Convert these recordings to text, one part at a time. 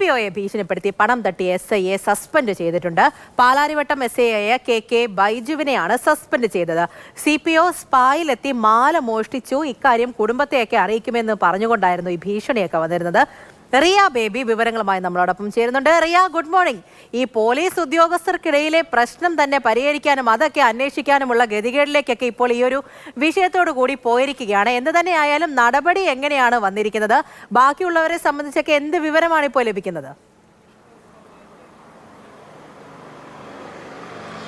P ഒയെ ഭീഷണിപ്പെടുത്തി പണം തട്ടി എസ് ഐയെ സസ്പെൻഡ് ചെയ്തിട്ടുണ്ട്. പാലാരിവട്ടം എസ് ഐയായ കെ കെ ബൈജുവിനെയാണ് സസ്പെൻഡ് ചെയ്തത്. സി പി ഒ സ്പായിലെത്തി മാല മോഷ്ടിച്ചു. ഇക്കാര്യം കുടുംബത്തെയൊക്കെ അറിയിക്കുമെന്ന് പറഞ്ഞുകൊണ്ടായിരുന്നു ഈ ഭീഷണിയൊക്കെ വന്നിരുന്നത്. റിയ ബേബി വിവരങ്ങളുമായി നമ്മളോടൊപ്പം ചേരുന്നുണ്ട്. റിയ ഗുഡ് മോർണിംഗ് ഈ പോലീസ് ഉദ്യോഗസ്ഥർക്കിടയിലെ പ്രശ്നം തന്നെ പരിഹരിക്കാനും അതൊക്കെ അന്വേഷിക്കാനുമുള്ള ഗതികേടിലേക്കൊക്കെ ഇപ്പോൾ ഈ ഒരു വിഷയത്തോടു കൂടി പോയിരിക്കുകയാണ്. എന്ത് തന്നെയായാലും നടപടി എങ്ങനെയാണ് വന്നിരിക്കുന്നത്? ബാക്കിയുള്ളവരെ സംബന്ധിച്ചൊക്കെ എന്ത് വിവരമാണ് ഇപ്പോൾ ലഭിക്കുന്നത്?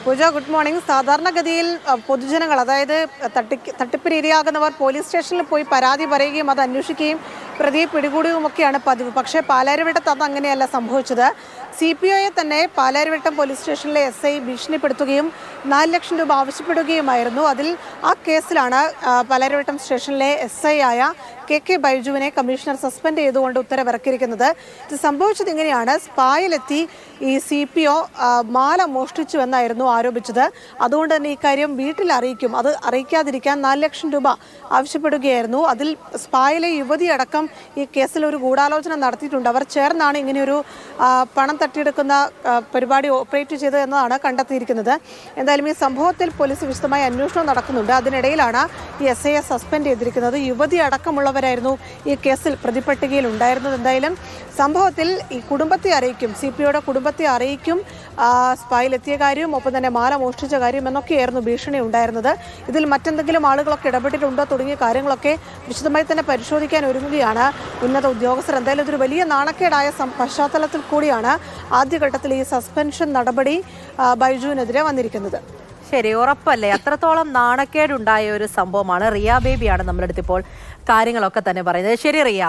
പൂജ ഗുഡ് മോർണിംഗ് സാധാരണഗതിയിൽ പൊതുജനങ്ങൾ അതായത് തട്ടി തട്ടിപ്പിന് ഇരയാകുന്നവർ പോലീസ് സ്റ്റേഷനിൽ പോയി പരാതി പറയുകയും അത് അന്വേഷിക്കുകയും പ്രതിയെ പിടികൂടുകയുമൊക്കെയാണ് പതിവ്. പക്ഷേ പാലാരിവട്ടത്ത് അത് അങ്ങനെയല്ല സംഭവിച്ചത്. സി പി ഐയെ തന്നെ പാലാരിവട്ടം പോലീസ് സ്റ്റേഷനിലെ എസ് ഐ ഭീഷണിപ്പെടുത്തുകയും നാല് ലക്ഷം രൂപ ആവശ്യപ്പെടുകയുമായിരുന്നു. അതിൽ ആ കേസിലാണ് പാലാരിവട്ടം സ്റ്റേഷനിലെ എസ് ഐ ആയ കെ കെ ബൈജുവിനെ കമ്മീഷണർ സസ്പെൻഡ് ചെയ്തുകൊണ്ട് ഉത്തരവിറക്കിയിരിക്കുന്നത്. ഇത് സംഭവിച്ചത് ഇങ്ങനെയാണ്. സ്പായിലെത്തി ഈ സി പി ഒ മാല മോഷ്ടിച്ചു എന്നായിരുന്നു ആരോപിച്ചത്. അതുകൊണ്ട് തന്നെ ഇക്കാര്യം വീട്ടിൽ അറിയിക്കും. അത് അറിയിക്കാതിരിക്കാൻ നാല് ലക്ഷം രൂപ ആവശ്യപ്പെടുകയായിരുന്നു. അതിൽ സ്പായിലെ യുവതി അടക്കം ഈ കേസിൽ ഒരു ഗൂഢാലോചന നടത്തിയിട്ടുണ്ട്. അവർ ചേർന്നാണ് ഇങ്ങനെയൊരു പണം തട്ടിയെടുക്കുന്ന പരിപാടി ഓപ്പറേറ്റ് ചെയ്തത് എന്നതാണ് കണ്ടെത്തിയിരിക്കുന്നത്. എന്തായാലും ഈ സംഭവത്തിൽ പോലീസ് വിശദമായ അന്വേഷണം നടക്കുന്നുണ്ട്. അതിനിടയിലാണ് ഈ എസ് ഐയെ സസ്പെൻഡ് ചെയ്തിരിക്കുന്നത്. യുവതി അടക്കമുള്ളവരായിരുന്നു ഈ കേസിൽ പ്രതിപട്ടികയിൽ ഉണ്ടായിരുന്നത്. എന്തായാലും സംഭവത്തിൽ ഈ കുടുംബത്തെ അറിയിക്കും സി പി ഒയുടെ കുടുംബത്തെ അറിയിക്കും. സ്പായിലെത്തിയ കാര്യവും ഒപ്പം തന്നെ മാല മോഷ്ടിച്ച കാര്യം എന്നൊക്കെയായിരുന്നു ഭീഷണി ഉണ്ടായിരുന്നത്. ഇതിൽ മറ്റെന്തെങ്കിലും ആളുകളൊക്കെ ഇടപെട്ടിട്ടുണ്ടോ തുടങ്ങിയ കാര്യങ്ങളൊക്കെ വിശദമായി തന്നെ പരിശോധിക്കാൻ ഒരുങ്ങുകയാണ്. ഉന്നത ഉദ്യോഗസ്ഥർ എന്തായാലും ഇതൊരു വലിയ നാണക്കേടായ പശ്ചാത്തലത്തിൽ കൂടിയാണ് ആദ്യഘട്ടത്തിൽ ഈ സസ്പെൻഷൻ നടപടി ബൈജുവിനെതിരെ വന്നിരിക്കുന്നത്. ശരി ഉറപ്പല്ലേ? അത്രത്തോളം നാണക്കേടുണ്ടായ ഒരു സംഭവമാണ് റിയ ബേബിയാണ് നമ്മളെടുത്തിപ്പോൾ കാര്യങ്ങളൊക്കെ തന്നെ പറയുന്നത്. ശരി റിയ.